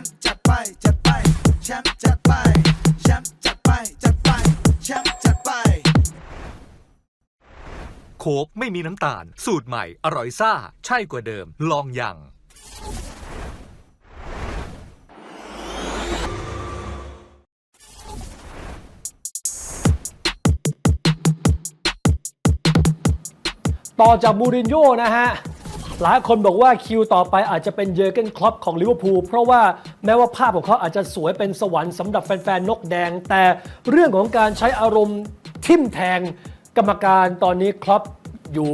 มป์จัดไปจัดไปแชมป์จัดไปแชมป์จัดไปจัดไปแชมป์จัดไปโค้กไม่มีน้ำตาล สูตรใหม่ อร่อยซ่า ใช่กว่าเดิม ลองยังต่อจากมูรินโญ่นะฮะ หลายคนบอกว่าคิวต่อไปอาจจะเป็นเยอร์เกนคล็อปของลิเวอร์พูลเพราะว่าแม้ว่าภาพของเขาอาจจะสวยเป็นสวรรค์สำหรับแฟนๆนกแดง แต่เรื่องของการใช้อารมณ์ทิมแทงกรรมการตอนนี้คล็อปอยู่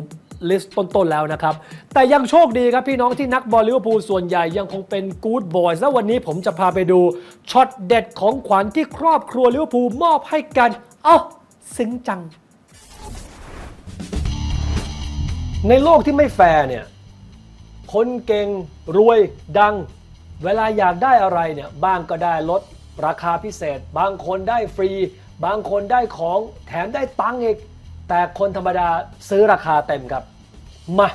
ลิสต์ต้น ๆ แล้วนะครับ แต่ยังโชคดีครับพี่น้องที่นักบอลลิเวอร์พูลส่วนใหญ่ยังคงเป็นกู๊ดบอยส์และวันนี้ผมจะพาไปดูช็อตเด็ดของขวัญที่ครอบครัวลิเวอร์พูลมอบให้กัน เอ้าซึ้งจัง ในโลกที่ไม่แฟร์เนี่ย คนเก่งรวยดัง เวลาอยากได้อะไรเนี่ยบ้างก็ได้ลดราคาพิเศษ บางคนได้ฟรี บางคนได้ของแถมได้ตังค์อีก แต่คนธรรมดาซื้อราคาเต็มครับ มา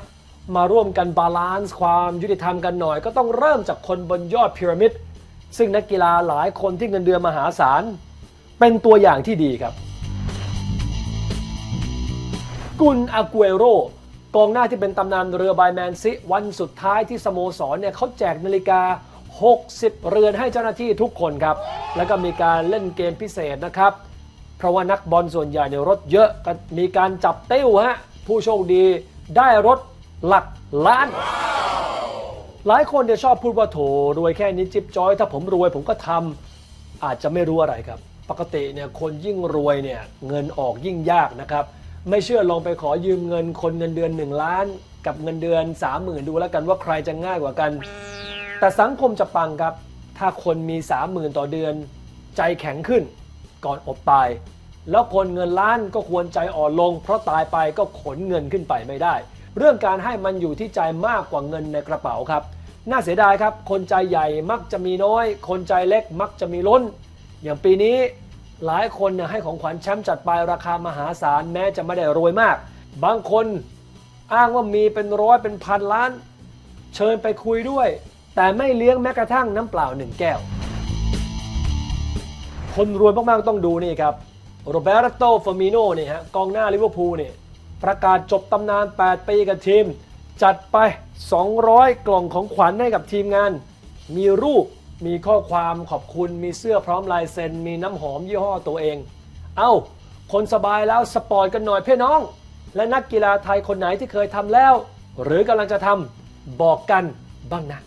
มาร่วมกันบาลานซ์ความยุติธรรมกันหน่อย ก็ต้องเริ่มจากคนบนยอดพีระมิด ซึ่งนักกีฬาหลายคนที่เงินเดือนมหาศาล เป็นตัวอย่างที่ดีครับ กุนอากุเอโร กองหน้าที่เป็นตำนานเรือใบแมนซิ วันสุดท้ายที่สโมสรเนี่ยเขาแจกนาฬิกา 60 เรือนให้เจ้าหน้าที่ทุกคนครับ แล้วก็มีการเล่นเกมพิเศษนะครับ เพราะว่านักบอลส่วนใหญ่เนี่ยรถเยอะก็มีการจับเต้วฮะผู้โชคดีได้รถหลักล้าน หลายคนเนี่ยชอบพูดว่าโถรวยแค่นี้จิ๊บจอย ถ้าผมรวยผมก็ทำอาจจะไม่รู้อะไรครับ ปกติเนี่ยคนยิ่งรวยเนี่ยเงินออกยิ่งยากนะครับ ไม่เชื่อลองไปขอยืมเงินคนเงินเดือน 1 ล้าน กับเงินเดือน 30,000 ดูแล้วกันว่าใครจะง่ายกว่ากัน แต่สังคมจะปังครับ ถ้าคนมี 30,000 ต่อเดือน ใจแข็งขึ้น ก่อนอดตาย แล้วคนเงินล้านก็ควรใจอ่อนลง เพราะตายไปก็ขนเงินขึ้นไปไม่ได้ เรื่องการให้มันอยู่ที่ใจมากกว่าเงินในกระเป๋าครับ น่าเสียดายครับ คนใจใหญ่มักจะมีน้อย คนใจเล็กมักจะมีล้น อย่างปีนี้ หลายคนเนี่ยให้ของขวัญแชมป์จัดไปราคามหาศาลแม้จะไม่ได้รวยมาก บางคนอ้างว่ามีเป็นร้อยเป็นพันล้าน เชิญไปคุยด้วย แต่ไม่เลี้ยงแม้กระทั่งน้ำเปล่าหนึ่งแก้ว คนรวยมากๆต้องดูนี่ครับโรเบร์โตฟามิโน่เนี่ยฮะกองหน้าลิเวอร์พูลเนี่ยประกาศจบตำนาน 8 ปีกับทีม จัดไป 200 กล่องของขวัญให้กับทีมงาน มีรูป มีข้อความขอบคุณ มีเสื้อพร้อมลายเซ็น มีน้ำหอมยี่ห้อตัวเอง เอ้า คนสบายแล้วสปอร์ตกันหน่อยเพื่อน้อง และนักกีฬาไทยคนไหนที่เคยทำแล้ว หรือกำลังจะทำบอกกันบ้างนะ